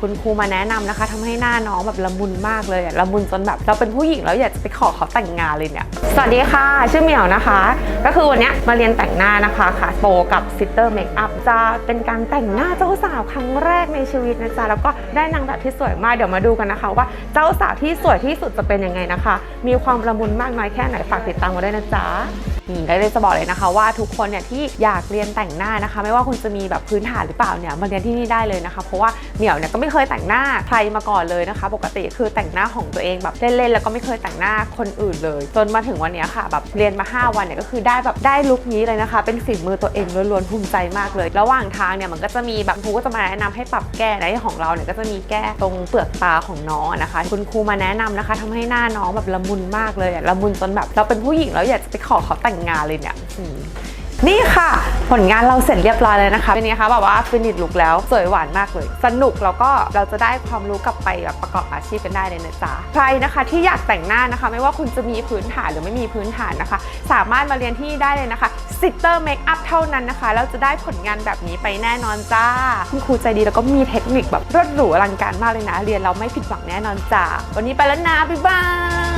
คุณครูมาแนะนำนะคะทำให้หน้าน้องแบบละมุนมากเลยละมุนจนแบบเราเป็นผู้หญิงแล้วอยากจะไปขอเขาแต่งงานเลยเนี่ยสวัสดีค่ะ ชื่อเหมียวนะคะ ก็คือวันนี้มาเรียนแต่งหน้านะคะค่ะโปกับซิสเตอร์เมคอัพจะเป็นการแต่งหน้าเจ้าสาวครั้งแรกในชีวิตนะจ๊ะแล้วก็ได้นางแบบที่สวยมากเดี๋ยวมาดูกันนะคะ ว่าเจ้าสาวที่สวยที่สุดจะเป็นยังไงนะคะ มีความละมุนมากน้อยแค่ไหนฝากติดตามมาด้วยนะจ๊ะ อืมได้เลยจะบอกเลยนะคะ ว่าทุกคนเนี่ยที่อยากเรียนแต่งหน้านะคะ ไม่ว่าคุณจะมีแบบพื้นฐานหรือเปล่าเนี่ยมาเรียนที่นี่ได้เลยนะคะ เพราะว่าเหมียวเนี่ยก็ไม่เคยแต่งหน้าใครมาก่อนเลยนะคะ ปกติคือแต่งหน้าของตัวเองแบบเล่นๆแล้วก็ไม่เคยแต่งหน้าคนอื่นเลย จนมาถึงวันนี้ค่ะ แบบเรียนมา 5 วันเนี่ยก็คือได้แบบได้ลุคนี้เลยนะคะ เป็นฝีมือตัวเองล้วนๆภูมิใจมากเลย ระหว่างทางเนี่ยมันก็จะมีแบบครูก็จะมาแนะนำให้ปรับแก้ในของเราเนี่ยก็จะมีแก้ตรงเปลือกตาของน้องนะคะ คุณครูมาแนะนำนะคะทำให้หน้าน้องแบบละมุนมากเลยละมุนจนแบบเราเป็นผู้หญิงแล้วอยากจะไปขอเขาแต่งงานเลยเนี่ยนี่ค่ะ ผลงานเราเสร็จเรียบร้อยเลยนะคะเป็นไงคะแบบว่าฟินิชลุกแล้วสวยหวานมากเลย สนุกแล้วก็เราจะได้ความรู้กลับไปแบบประกอบอาชีพกันได้เลยนะจ๊ะใครนะคะที่อยากแต่งหน้านะคะ ไม่ว่าคุณจะมีพื้นฐานหรือไม่มีพื้นฐานนะคะ สามารถมาเรียนที่ได้เลยนะคะซิสเตอร์เมคอัพเท่านั้นนะคะแล้วจะได้ผลงานแบบนี้ไปแน่นอนจ้า คุณครูใจดีแล้วก็มีเทคนิคแบบรวดหรูอลังการมากเลยนะ เรียนเราไม่ผิดหวังแน่นอนจ้าวันนี้ไปแล้วนะบ๊ายบาย